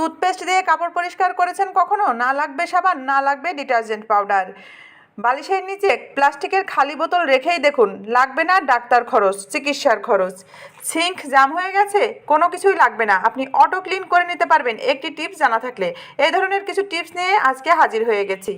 Toothpaste দিয়ে কাপড় পরিষ্কার করেছেন কখনো? না লাগবে সাবান, না লাগবে ডিটারজেন্ট পাউডার। বালিশের নিচে প্লাস্টিকের খালি বোতল রেখেই দেখুন, লাগবে না ডাক্তার খরচ, চিকিৎসার খরচ। সিঙ্ক জাম হয়ে গেছে? কোনো কিছুই লাগবে না। আপনি অটো ক্লিন করে নিতে পারবেন। একটি টিপস জানা থাকলে। এই ধরনের কিছু টিপস নিয়ে আজকে হাজির হয়ে গেছি।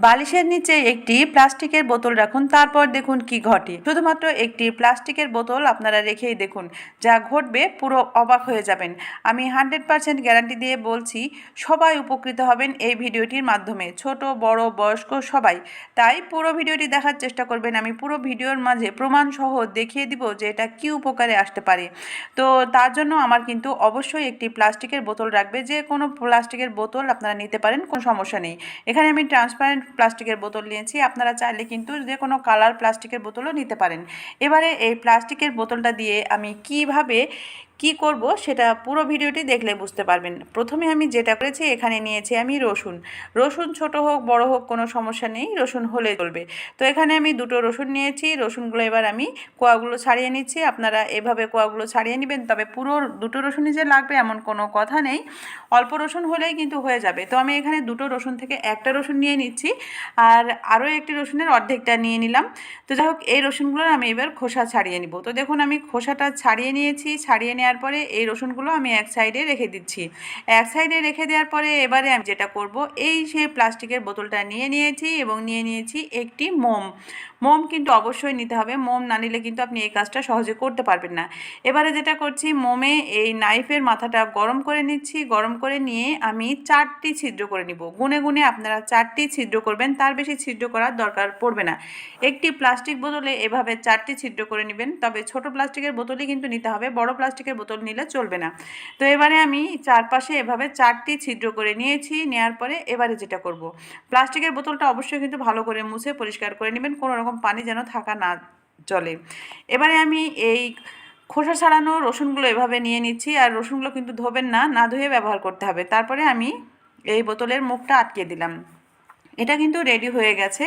বালিশের নিচে একটি প্লাস্টিকের বোতল রাখুন, তারপর দেখুন কি ঘটে। শুধুমাত্র একটি প্লাস্টিকের বোতল আপনারা রেখেই দেখুন, যা ঘটবে পুরো অবাক হয়ে যাবেন। আমি হান্ড্রেড পার্সেন্ট গ্যারান্টি দিয়ে বলছি, সবাই উপকৃত হবেন এই ভিডিওটির মাধ্যমে, ছোট, বড়, বয়স্ক সবাই। তাই পুরো ভিডিওটি দেখার চেষ্টা করবেন, আমি পুরো ভিডিওর মাঝে প্রমাণ সহ দেখিয়ে দিব যে এটা কি উপকারে আসতে পারে। তো তার জন্য আমার কিন্তু অবশ্যই একটি প্লাস্টিকের বোতল রাখবে, যে কোনো প্লাস্টিকের বোতল আপনারা নিতে পারেন, কোনো সমস্যা নেই। এখানে আমি ট্রান্সপারেন্ট প্লাস্টিকের বোতল নিয়েছি। আপনারা চাইলে কিন্তু যে কোনো কালার প্লাস্টিকের বোতলও নিতে পারেন। এবারে এই প্লাস্টিকের বোতলটা দিয়ে আমি কীভাবে কি করব সেটা পুরো ভিডিওটি দেখলে বুঝতে পারবেন। প্রথমে আমি যেটা করেছি, এখানে নিয়েছি আমি রসুন। রসুন ছোট হোক, বড় হোক, কোনো সমস্যা নেই, রসুন হলে চলবে। তো এখানে আমি দুটো রসুন নিয়েছি, রসুনগুলো এবার আমি কোয়াগুলো ছাড়িয়ে নিচ্ছি। আপনারা এভাবে কোয়াগুলো ছাড়িয়ে নেবেন, তবে পুরো দুটো রসুনই যে লাগবে এমন কোনো কথা নেই। অল্প রসুন হলেই কিন্তু হয়ে যাবে। তো আমি এখানে দুটো রসুন থেকে একটা রসুন নিয়ে নিচ্ছি, আর আরও একটি রসুনের অর্ধেকটা নিয়ে নিলাম। তো যাই হোক, এই রসুনগুলোর আমি এবার খোসা ছাড়িয়ে নিব। তো দেখুন, আমি খোসাটা ছাড়িয়ে নিয়েছি, ছাড়িয়ে নেওয়ার পরে এই রসুনগুলো আমি এক সাইডে রেখে দিচ্ছি। এক সাইডে রেখে দেওয়ার পরে এবারে আমি যেটা করব, এই সেই প্লাস্টিকের বোতলটা নিয়ে নিয়েছি এবং নিয়ে নিয়েছি একটি মোম। মোম কিন্তু অবশ্যই নিতে হবে, মোম না নিলে কিন্তু আপনি এই কাজটা সহজে করতে পারবেন না। এবারে যেটা করছি, মোমে এই নাইফের মাথাটা গরম করে নিচ্ছি, গরম করে নিয়ে আমি চারটি ছিদ্র করে নিব। গুনে গুনে আপনারা চারটি ছিদ্র করবেন, তার বেশি ছিদ্র করার দরকার পড়বে না। একটি প্লাস্টিক বোতলে এভাবে চারটি ছিদ্র করে নেবেন, তবে ছোট প্লাস্টিকের বোতলই কিন্তু নিতে হবে, বড় প্লাস্টিকের বোতল নিলে চলবে না। তো এবারে আমি চারপাশে এভাবে চারটি ছিদ্র করে নিয়েছি নেওয়ার পরে এবারে যেটা করব। প্লাস্টিকের বোতলটা অবশ্যই কিন্তু ভালো করে মুছে পরিষ্কার করে নেবেন, কোনো রকম পানি যেন থাকা না চলে। এবারে আমি এই খোসা ছাড়ানো রসুনগুলো এভাবে নিয়ে নিচ্ছি, আর রসুনগুলো কিন্তু ধোবেন না না ধুয়ে ব্যবহার করতে হবে। তারপরে আমি এই বোতলের মুখটা আটকে দিলাম। এটা কিন্তু রেডি হয়ে গেছে।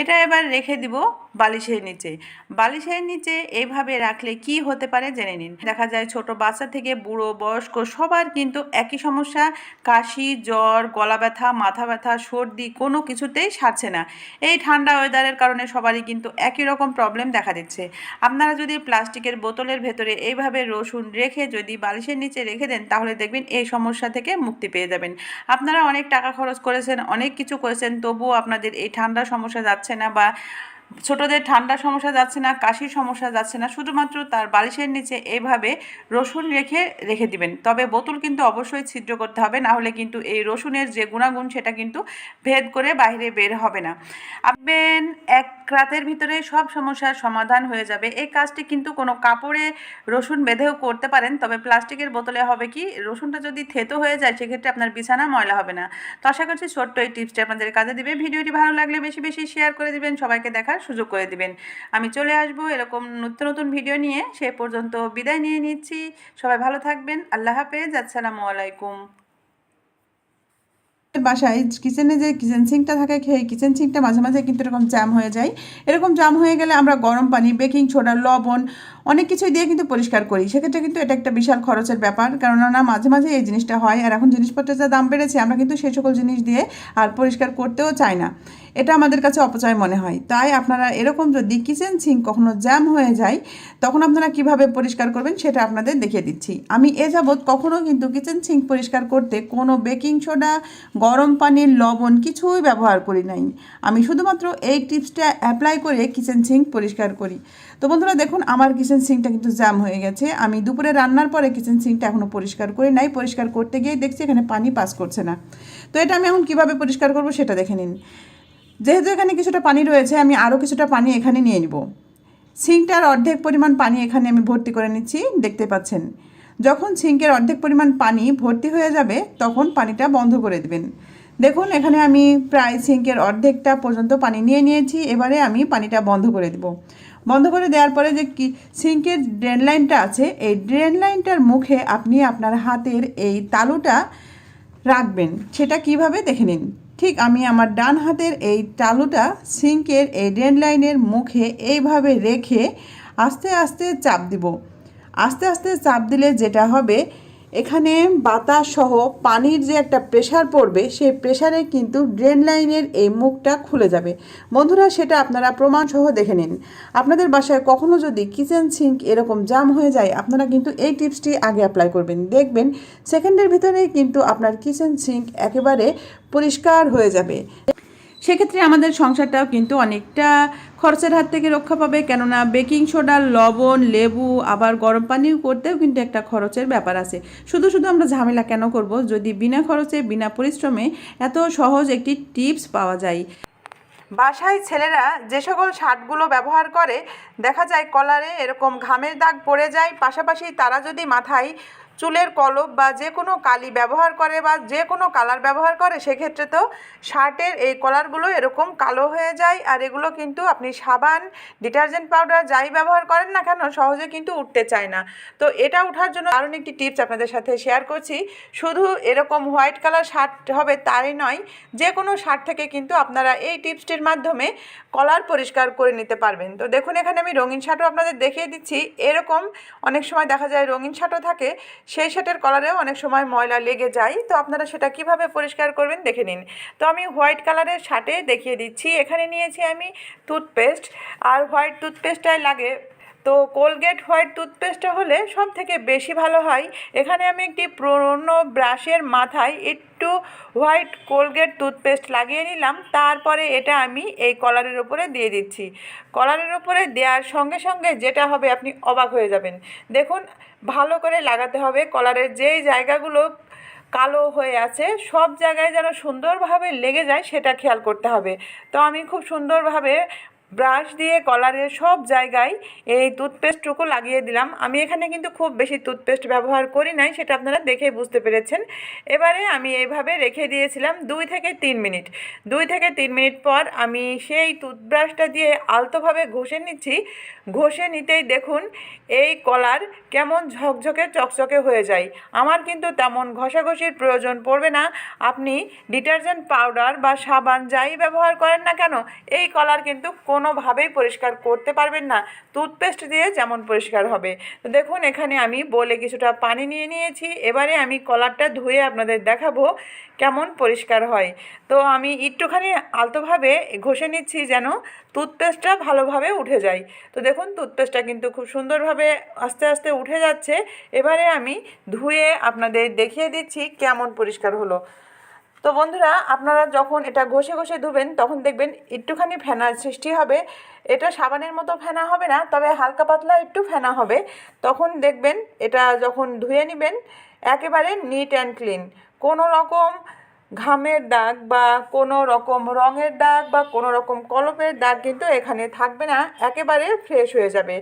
এটা এবার রেখে দিব বালিশের নিচে। বালিশের নিচে এইভাবে রাখলে কি হতে পারে জেনে নিন। দেখা যায় ছোট বাচ্চা থেকে বুড়ো, বয়স্ক সবার কিন্তু একই সমস্যা। কাশি, জ্বর, গলা ব্যথা, মাথা ব্যথা, সর্দি কোনো কিছুতেই সারছে না। এই ঠান্ডা ওয়েদারের কারণে সবারই কিন্তু একই রকম প্রবলেম দেখা দিচ্ছে। আপনারা যদি প্লাস্টিকের বোতলের ভেতরে এইভাবে রসুন রেখে যদি বালিশের নিচে রেখে দেন, তাহলে দেখবেন এই সমস্যা থেকে মুক্তি পেয়ে যাবেন। আপনারা অনেক টাকা খরচ করেছেন, অনেক কিছু করেছেন, তবুও আপনাদের এই ঠান্ডা সমস্যা যাচ্ছে না বা ছোটদের ঠান্ডার সমস্যা যাচ্ছে না, কাশির সমস্যা যাচ্ছে না, শুধুমাত্র তার বালিশের নিচে এইভাবে রসুন রেখে রেখে দিবেন। তবে বোতল কিন্তু অবশ্যই ছিদ্র করতে হবে, না হলে কিন্তু এই রসুনের যে গুণাগুণ সেটা কিন্তু ভেদ করে বাইরে বের হবে না। আপবেন এক রাতের ভিতরে সব সমস্যার সমাধান হয়ে যাবে। এই কাজটি কিন্তু কোনো কাপড়ে রসুন বেঁধেও করতে পারেন, তবে প্লাস্টিকের বোতলে হবে কি, রসুনটা যদি থেতো হয়ে যায়, সেক্ষেত্রে আপনার বিছানা ময়লা হবে না। তো আশা করছি ছোট্ট এই টিপসটি আপনাদের কাজে দিবে। ভিডিওটি ভালো লাগলে বেশি বেশি শেয়ার করে দিবেন। সবাইকে দেখার সুযোগ করে দিবেন। আমি চলে আসব এরকম নতুন নতুন ভিডিও নিয়ে। সে পর্যন্ত বিদায় নিয়ে নিচ্ছি। সবাই ভালো থাকবেন। আল্লাহ হাফেজ। আসসালামু আলাইকুম। বাসায় কিচেনে যে কিচেন সিঙ্কটা থাকে, সেই কিচেন সিঙ্কটা মাঝে মাঝে কিন্তু এরকম জ্যাম হয়ে যায়। এরকম জাম হয়ে গেলে আমরা গরম পানি বেকিং সোডা লবণ, অনেক কিছুই দিয়ে কিন্তু পরিষ্কার করি। সেক্ষেত্রে কিন্তু এটা একটা বিশাল খরচের ব্যাপার। কেননা মাঝে মাঝে এই জিনিসটা হয়। আর এখন জিনিসপত্রের যা দাম বেড়েছে, আমরা কিন্তু সেই সকল জিনিস দিয়ে আর পরিষ্কার করতেও চাই না। এটা আমাদের কাছে অপচয় মনে হয়। তাই আপনারা এরকম যদি কিচেন সিঙ্ক কখনো জ্যাম হয়ে যায়, তখন আপনারা কীভাবে পরিষ্কার করবেন সেটা আপনাদের দেখিয়ে দিচ্ছি। আমি এ যাবৎ কখনো কিন্তু কিচেন সিঙ্ক পরিষ্কার করতে কোনো বেকিং সোডা, গরম পানির লবণ কিছুই ব্যবহার করি নাই। আমি শুধুমাত্র এই টিপসটা অ্যাপ্লাই করে কিচেন সিঙ্ক পরিষ্কার করি। তো বন্ধুরা দেখুন, আমার কিচেন সিঙ্কটা কিন্তু জ্যাম হয়ে গেছে। আমি দুপুরে রান্নার পরে কিচেন সিঙ্কটা এখনও পরিষ্কার করি নাই। পরিষ্কার করতে গিয়ে দেখছি এখানে পানি পাস করছে না। তো এটা আমি এখন কীভাবে পরিষ্কার করব সেটা দেখে নিন। যেহেতু এখানে কিছুটা পানি রয়েছে, আমি আরও কিছুটা পানি এখানে নিয়ে নিব। সিঙ্কটার অর্ধেক পরিমাণ পানি এখানে আমি ভর্তি করে নিচ্ছি, দেখতে পাচ্ছেন। যখন সিঙ্কের অর্ধেক পরিমাণ পানি ভর্তি হয়ে যাবে, তখন পানিটা বন্ধ করে দেবেন। দেখুন, এখানে আমি প্রায় সিঙ্কের অর্ধেকটা পর্যন্ত পানি নিয়ে নিয়েছি, এবারে আমি পানিটা বন্ধ করে দেব। বন্ধ করে দেওয়ার পরে যে কি, সিঙ্কের ড্রেন লাইনটা আছে, এই ড্রেন লাইনটার মুখে আপনি আপনার হাতের এই তালুটা রাখবেন। সেটা কীভাবে দেখে নিন। ঠিক আমি আমার ডান হাতের এই তালুটা সিঙ্কের এই ড্রেন লাইনের মুখে এইভাবে রেখে আস্তে আস্তে চাপ দিব। আস্তে আস্তে চাপ দিলে যেটা হবে এখানে বাতাস সহ পানির যে একটা প্রেশার পড়বে, সেই প্রেশারে কিন্তু ড্রেন লাইনের এই মুখটা খুলে যাবে। বন্ধুরা, সেটা আপনারা প্রমাণ সহ দেখে নিন। আপনাদের বাসায় কখনো যদি কিচেন সিঙ্ক এরকম জাম হয়ে যায়, আপনারা কিন্তু এই টিপসটি আগে অ্যাপ্লাই করবেন। দেখবেন সেকেন্ডের ভিতরেই কিন্তু আপনার কিচেন সিঙ্ক একেবারে পরিষ্কার হয়ে যাবে। সেক্ষেত্রে আমাদের সংসারটাও কিন্তু অনেকটা খরচের হাত থেকে রক্ষা পাবে। কেননা বেকিং সোডা, লবণ, লেবু, আবার গরম পানিও করতেও কিন্তু একটা খরচের ব্যাপার আছে। শুধু শুধু আমরা ঝামেলা কেন করব? যদি বিনা খরচে, বিনা পরিশ্রমে এত সহজ একটি টিপস পাওয়া যায়। বাসায় ছেলেরা যে সকল শার্টগুলো ব্যবহার করে, দেখা যায় কলারে এরকম ঘামের দাগ পড়ে যায়। পাশাপাশি তারা যদি মাথায় চুলের কলপ বা যে কোনো কালি ব্যবহার করে বা যে কোনো কালার ব্যবহার করে, সেক্ষেত্রে তো শার্টের এই কলারগুলো এরকম কালো হয়ে যায়। আর এগুলো কিন্তু আপনি সাবান, ডিটারজেন্ট পাউডার যাই ব্যবহার করেন না কেন, সহজে কিন্তু উঠতে চায় না। তো এটা ওঠার জন্য দারুণ একটি টিপস আপনাদের সাথে শেয়ার করছি। শুধু এরকম হোয়াইট কালার শার্ট হবে তাই নয়, যে কোনো শার্ট থেকে কিন্তু আপনারা এই টিপসটির মাধ্যমে কলার পরিষ্কার করে নিতে পারবেন। তো দেখুন, এখানে আমি রঙিন শার্টও আপনাদের দেখিয়ে দিচ্ছি। এরকম অনেক সময় দেখা যায় রঙিন শার্টও থাকে সেই শার্টের কলারেও অনেক সময় ময়লা লেগে যায়। তো আপনারা সেটা কীভাবে পরিষ্কার করবেন দেখে নিন। তো আমি হোয়াইট কালারের শার্টে দেখিয়ে দিচ্ছি। এখানে নিয়েছি আমি টুথপেস্ট। আর হোয়াইট টুথপেস্টটাই লাগে কোলগেট হোয়াইট টুথপেস্টটা হলে সব থেকে বেশি ভালো হয়। এখানে আমি একটি পুরনো ব্রাশের মাথায় একটু হোয়াইট কোলগেট টুথপেস্ট লাগিয়ে নিলাম। তারপরে এটা আমি এই কলারের উপরে দিয়ে দিচ্ছি। কলারের উপরে দেওয়ার সঙ্গে সঙ্গে যেটা হবে আপনি অবাক হয়ে যাবেন। দেখুন, ভালো করে লাগাতে হবে। কলারের যেই জায়গাগুলো কালো হয়ে আছে, সব জায়গায় যেন সুন্দরভাবে লেগে যায় সেটা খেয়াল করতে হবে। তো আমি খুব সুন্দরভাবে ব্রাশ দিয়ে কলারের সব জায়গায় এই টুথপেস্টটুকু লাগিয়ে দিলাম। আমি এখানে কিন্তু খুব বেশি টুথপেস্ট ব্যবহার করি নাই, সেটা আপনারা দেখে বুঝতে পেরেছেন। এবারে আমি এইভাবে রেখে দিয়েছিলাম দুই থেকে তিন মিনিট। দুই থেকে তিন মিনিট পর আমি সেই টুথব্রাশটা দিয়ে আলতোভাবে ঘষে নিচ্ছি। ঘষে নিতেই দেখুন, এই কলার কেমন ঝকঝকে, চকচকে হয়ে যায়। আমার কিন্তু তেমন ঘষাঘষির প্রয়োজন পড়বে না। আপনি ডিটারজেন্ট পাউডার বা সাবান যাই ব্যবহার করেন না কেন, এই কলার কিন্তু কোনোভাবেই পরিষ্কার করতে পারবেন না। টুথপেস্ট দিয়ে যেমন পরিষ্কার হবে। তো দেখুন, এখানে আমি বলে কিছুটা পানি নিয়ে নিয়েছি। এবারে আমি কলারটা ধুয়ে আপনাদের দেখাবো কেমন পরিষ্কার হয়। তো আমি একটুখানি আলতোভাবে ঘষে নিচ্ছি যেন টুথপেস্টটা ভালোভাবে উঠে যায়। তো দেখুন, টুথপেস্টটা কিন্তু খুব সুন্দরভাবে আস্তে আস্তে উঠে যাচ্ছে। এবারে আমি ধুয়ে আপনাদের দেখিয়ে দিচ্ছি কেমন পরিষ্কার হলো। তো বন্ধুরা, আপনারা যখন এটা ঘষে ঘষে ধুবেন, তখন দেখবেন একটুখানি ফেনার সৃষ্টি হবে। এটা সাবানের মতো ফেনা হবে না, তবে হালকা পাতলা একটু ফেনা হবে। তখন দেখবেন এটা যখন ধুয়ে নেবেন, একেবারে নিট অ্যান্ড ক্লিন কোনো রকম ঘামের দাগ বা কোনো রকম রঙের দাগ বা কোনো রকম কলপের দাগ কিন্তু এখানে থাকবে না, একেবারে ফ্রেশ হয়ে যাবে।